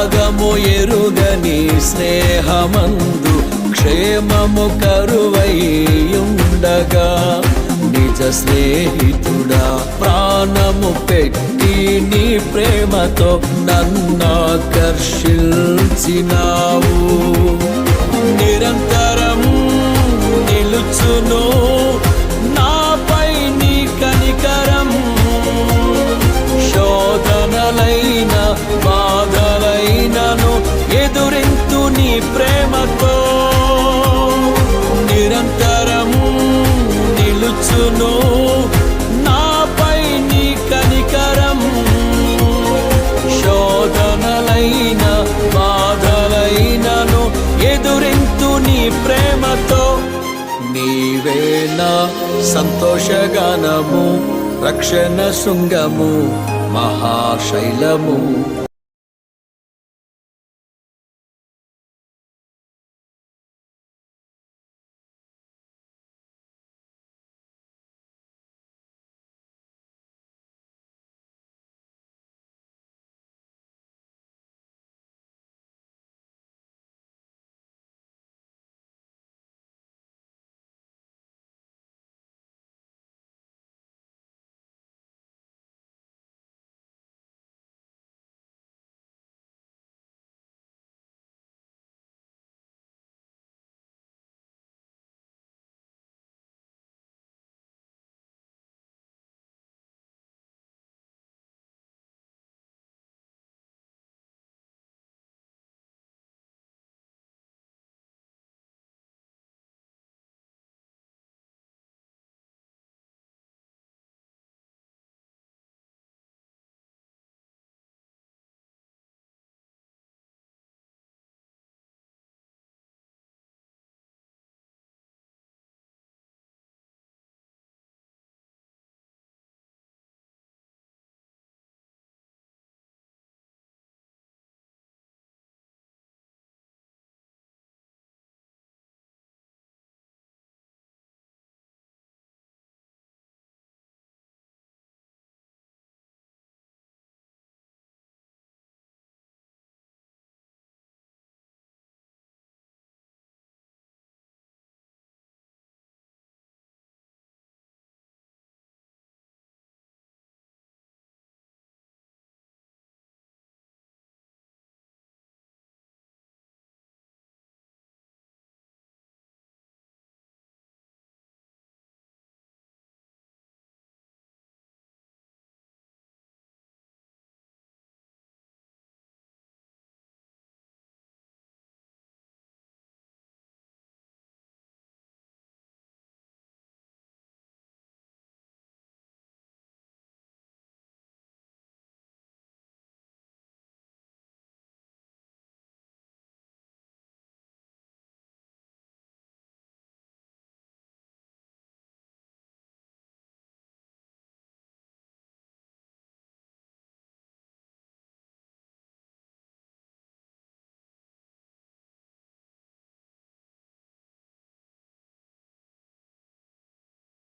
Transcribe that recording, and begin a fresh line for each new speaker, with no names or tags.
భాగము ఎరుగని స్నేహమందు క్షేమము కరువై ఉండగా నిజ స్నేహితుడా ప్రాణము పెట్టి నీ ప్రేమతో నన్నాకర్షించినావు. నిరంతరం నిలుచును నీవే నా సంతోషగానము రక్షణ శృంగము మహాశైలము.